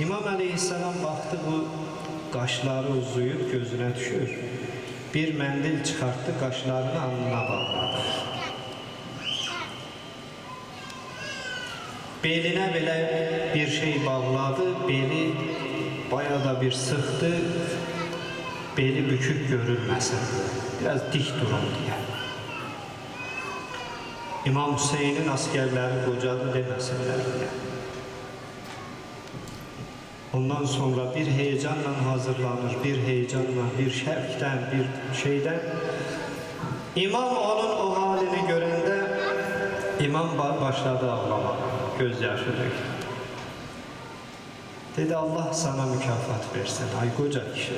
İmam Aleyhisselam baktı bu kaşları uzayıp gözüne düşür. Bir mendil çıkarttı, kaşlarını alnına bağladı. Beline bile bir şey bağladı, beli bayağı da bir sıktı, beli bükük görülmesin. Biraz dik durun diye. İmam Hüseyin'in askerleri kocadı demesinler diye. Ondan sonra bir heyecanla hazırlanır, bir heyecanla, bir şevkten, bir şeyden. İmam onun o halini görende imam ba- başladı ağlamak, gözyaşı döktü. Dedi Allah sana mükafat versin, ay koca kişi.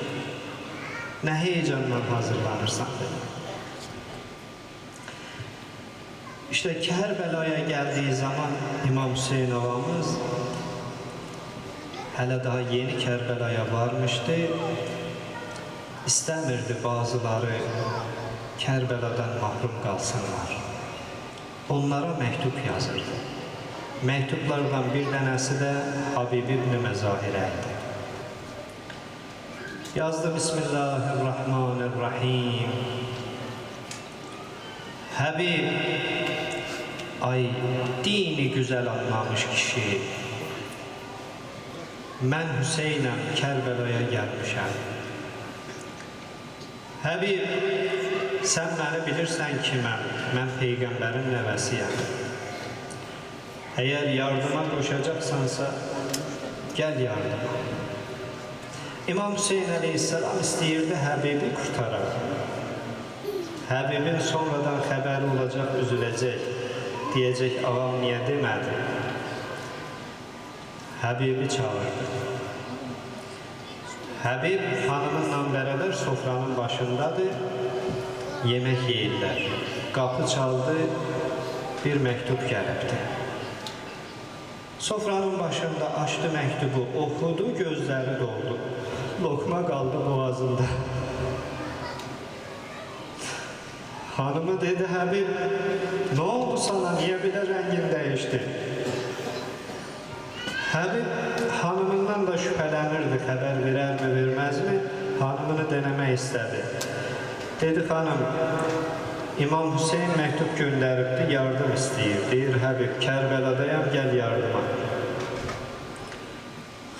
Ne heyecanla hazırlanırsan dedi. İşte Kerbela'ya geldiği zaman İmam Hüseyin ağamız hele daha yeni Kerbela'ya varmıştı. İstemirdi bazıları Kerbela'dan mahrum kalsınlar. Onlara mektup yazırdı. Mektuplardan bir tanesi de Habib İbni Mezahire'ydi. Yazdı Bismillahirrahmanirrahim. Habib, ay dini güzel anlamış kişi. Mən Hüseynəm, Kərbəlaya gəlmişəm. Həbib, sən məni bilirsən ki, mən, mən Peyğəmbərin nəvəsiyəm. Əgər yardıma qoşacaqsansa, gəl yardıma. İmam Hüseyin əleyhissalam istəyirdi Həbibi qurtarar. Həbibin sonradan xəbəri olacaq, üzüləcək. Deyəcək, ağam niyə demədi? Həbibi çağırdı. Həbib xanımınla bərabər sofranın başındadır. Yemək yeyirlər. Qapı çaldı. Bir məktub gəlibdi. Sofranın başında açdı məktubu, oxudu, gözləri doldu. Lokma qaldı boğazında. Hanımı dedi Həbib, ne oldu sana, niye belə rəngin dəyişdi? Həbib hanımından da şübhələnirdi, xəbər verərmi, verməzmi? Hanımını denemək istədi. Dedi xanım, İmam Hüseyin məktub göndəribdi, yardım istəyir. Deyir Həbib, Kərbəladayam, gəl yardıma.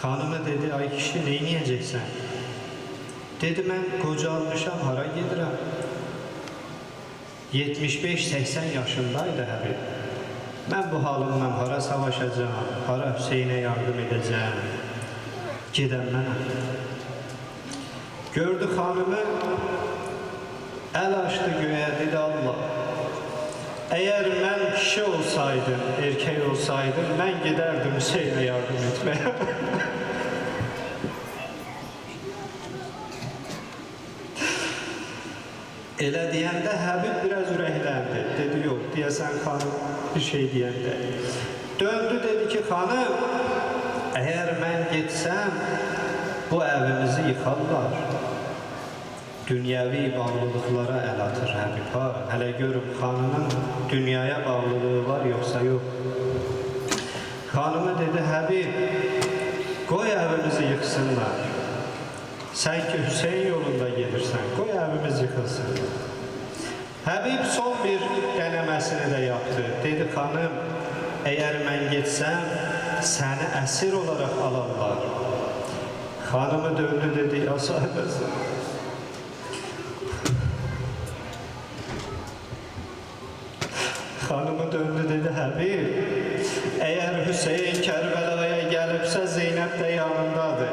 Xanımı dedi, ay kişi, neyniyəcəksən? Dedi, mən qocalmışam, hara gedirəm? 75-80 yaşındaydı Həbib. Mən bu halımla hara savaşacağım, hara Hüseynə yardım edəcəm. Gedən mənəm. Gördü xanımı, əl açdı göyə, dedi Allah. Əgər mən kişi olsaydım, erkek olsaydım, mən gedərdim Hüseynə yardım etməyə. Elə deyəndə Həbib biraz. Yox, deyəsən xanım bir şey deyəndə. Döndü dedi ki, xanım, əgər mən getsəm, bu evimizi yıxarlar. Dünyəvi bağlılıqlara əl atır Həbib ha. Hələ görüb xanımın dünyaya bağlılığı var yoxsa yox. Xanımı dedi, Həbib, qoy evimizi yıxsınlar. Sen ki Hüseyin yolunda gelirsen, koy evimiz yıkılsın. Habib son bir denemesini de yaptı. Dedi hanım, eğer ben gitsem seni esir olarak alarlar. Hanımı döndü dedi, ya sahibesi. Hanımı döndü dedi Habib, eğer Hüseyin Kerbela'ya gelipse Zeynep de yanındadır.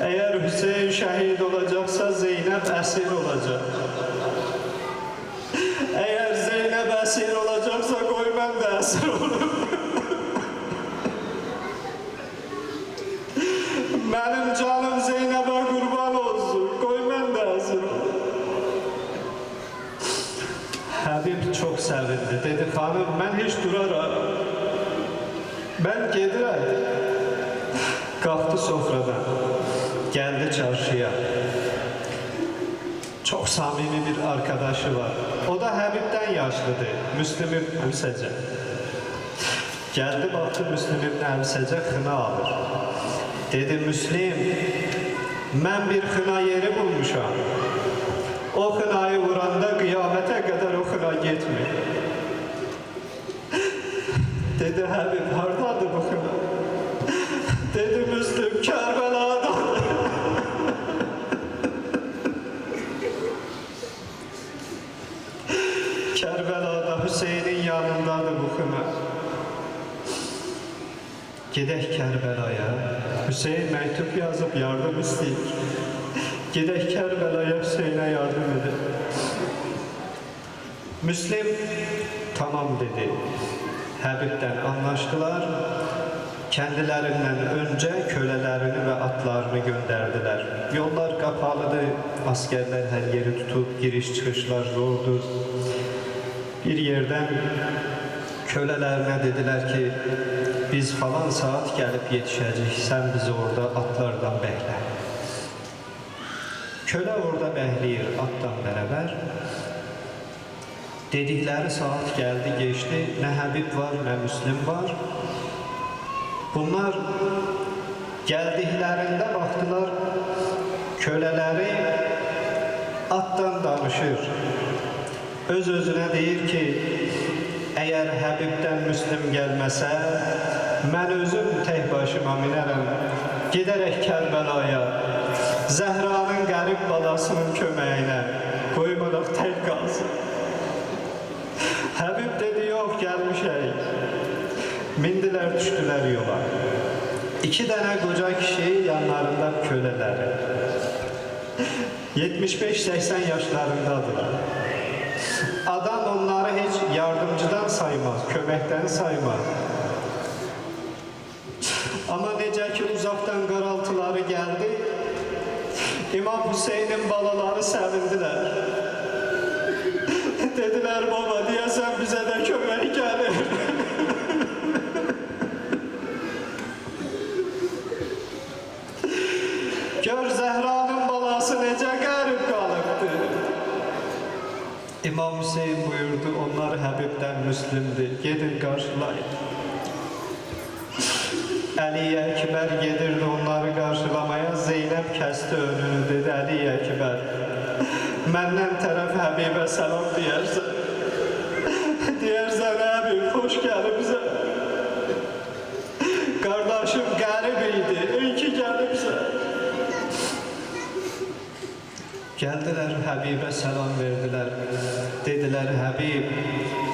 Eğer Hüseyin şehit olacaksa Zeynep esir olacak. Eğer Esir olacaksa koy ben de esir olurum. Benim canım Zeynep'e kurban olsun. Koy ben de esir. Habib çok sevindi. Dedi hanım ben hiç duraram. Ben gedirəm. Kalktı sofradan. Geldi çarşıya. Çok samimi bir arkadaşı var. O da Habib'den yaşlıdır. Müslüm Hüsece. Geldi baktı Müslim İbn Əbsəcə xına alır. Dedi Müslim, mən bir xına yeri bulmuşam. O xınayı vuranda qiyamətə qədər o xına getmir. Dedi Həbib, hardadır Gedək Kərbəlaya. Hüseyn məktub yazıb yardım istəyir. Gedək Kərbəlaya Hüseynə yardım edin. Müslim tamam dedi. Həbibdən anlaştılar. Kendilerinden önce kölelerini ve atlarını gönderdiler. Yollar kapalıdır, askerler her yeri tutup giriş çıkışlar zordur. Bir yerden kölelerine dediler ki biz falan saat gelip yetişecek, sen bizi orada atlardan bekle. Köle orada bekleyir attan beraber. Dedikleri saat geldi geçti. Ne Habib var ne Müslim var. Bunlar geldiklerinde baktılar köleleri attan danışır. Öz özüne deyir ki eğer Habib'den Müslim gelmese ben özüm tek başıma minerim. Giderek Kerbela'ya Zehra'nın garip balasının kömeğine koymadık tek kalsın. Habib dedi yok gelmişek. Mindiler düştüler yola. İki tane koca kişi yanlarında köleleri. 75-80 yaşlarındadılar. Adam onları hiç yardımcıdan saymaz, kömekten saymaz. Ama necə ki uzaktan qaraltıları geldi, İmam Hüseyin'in balaları sevindiler. Dediler baba diyesen bize de kömek gelir. Gör Zehra'nın balası necə qərib qalıbdı. İmam Hüseyin Həbibdən Müslimdir, gedin qarşılayın. Əli Əkbər gedirdi onları qarşılamaya, Zeynəb kəsdi önünü, dedi Əli Əkbər, məndən tərəf Həbibə səlam deyərsən. Deyərsən, Həbib, xoş gəlibsən. Qardaşım qərib idi, iyi ki gəlibsən. Geldiler Habib'e selam verdiler. Dediler Habib,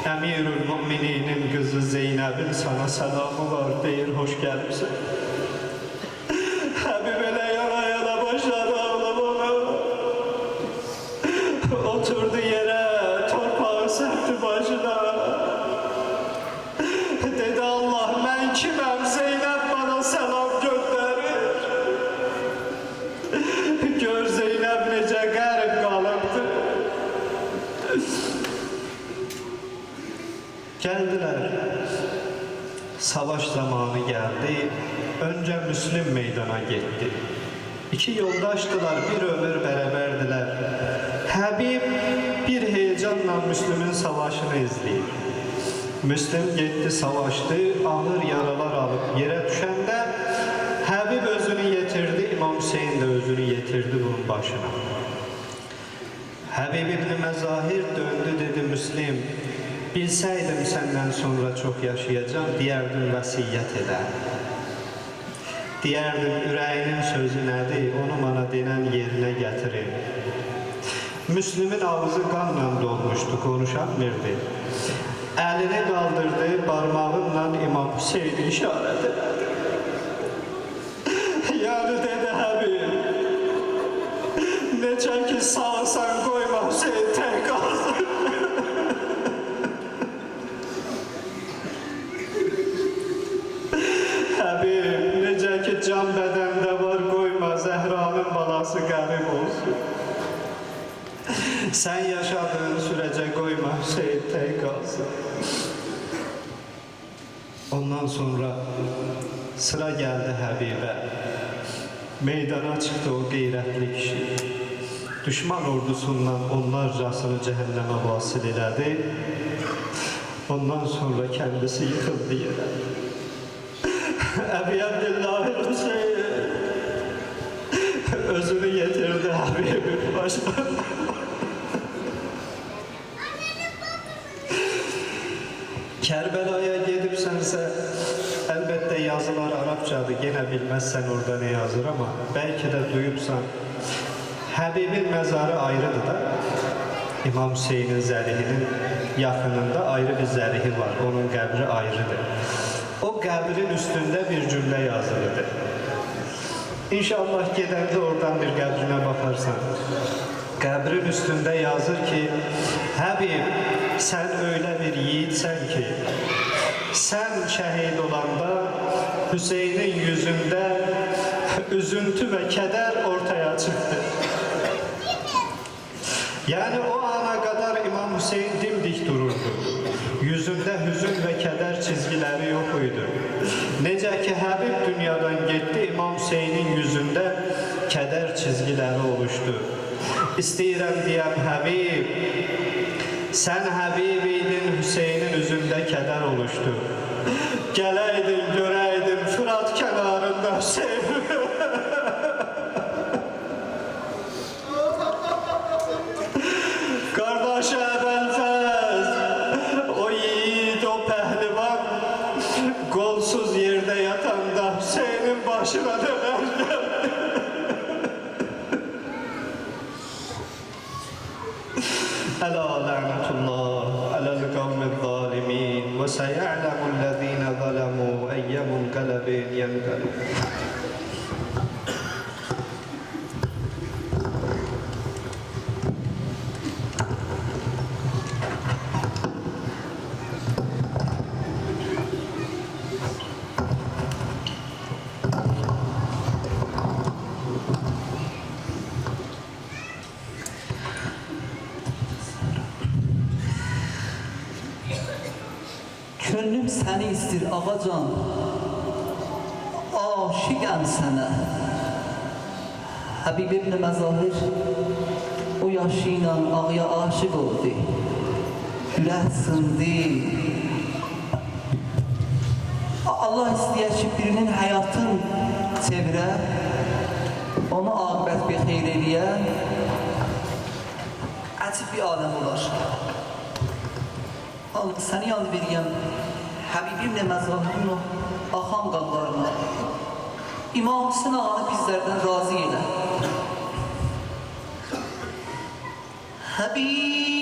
Emirül Mümininin kızı Zeynep'in sana selamı var deyir, hoş gelmişsin. Savaş zamanı geldi. Önce Müslim meydana gitti. İki yoldaştılar, bir ömür beraberdiler. Habib bir heyecanla Müslüm'ün savaşını izleyir. Müslim gitti savaştı, ağır yaralar alıp yere düşende Habib özünü yetirdi, İmam Hüseyin de özünü yetirdi bunun başına. Habib İbni Mezahir döndü dedi Müslim, bilseydim senden sonra çok yaşayacağım, diyerdim vasiyet eder. Diyerdim ürəyinin sözü nədir, onu bana denen yerine getirin. Müslümün ağzı qanla dolmuştu, konuşamırdı. Elini kaldırdı, parmağınla İmam Hüseyin'i işaret etti. Yani dedi Habib, neçə ki sağsan koyma Hüseyin Ondan sonra sıra geldi Habibe. Meydana çıktı o gayretli kişi. Düşman ordusundan onlarcasını cehenneme vasıl elədi. Ondan sonra kendisi yıkıldı yere. Ebi Abdullah Hüseyin özünü getirdi Habibim başıma. Kerbela'ya gidip sense elbette yazılar Arapçadı. Gene bilmezsen orada ne yazır ama belki de duyupsan Habibin mezarı ayrıdır da İmam Hüseyin'in zərihinin yaxınında ayrı bir zərihi var. Onun qəbri ayrıdır. O qəbrin üstündə bir cümlə yazılıdır. İnşallah gedəndə oradan bir qəbrinə baxarsan. Qəbrin üstündə yazır ki, Həbib, sən öyle bir yiğitsən ki, sən şəhid olanda Hüseynin yüzündə üzüntü və kədər ortaya çıxdı. Yani o ana kadar İmam Hüseyin dimdik dururdu. Yüzünde hüzün ve keder çizgileri yok uydu. Nece ki Habib dünyadan gitti, İmam Hüseyin'in yüzünde keder çizgileri oluştu. İstəyirəm deyəm Habib, sen Habibiydin Hüseyin'in yüzünde keder oluştu. Geleydin, göreydin Fırat kenarında Hüseyin. Könlüm seni istir ağacan. Aşıqəm sənə. Habib ibn Məzahir O yaşı ilə ağya aşık oldu. Ürək sındı. Allah istəyər ki birinin həyatın çevirə Onu aqibət bir xeyr eləyə Əcib bir aləm olar. Al səni yad verirəm Həbibimlə məzahirin o axan qanlarına İmam Hüseyin ağanı bizlərdən razı elə Həbib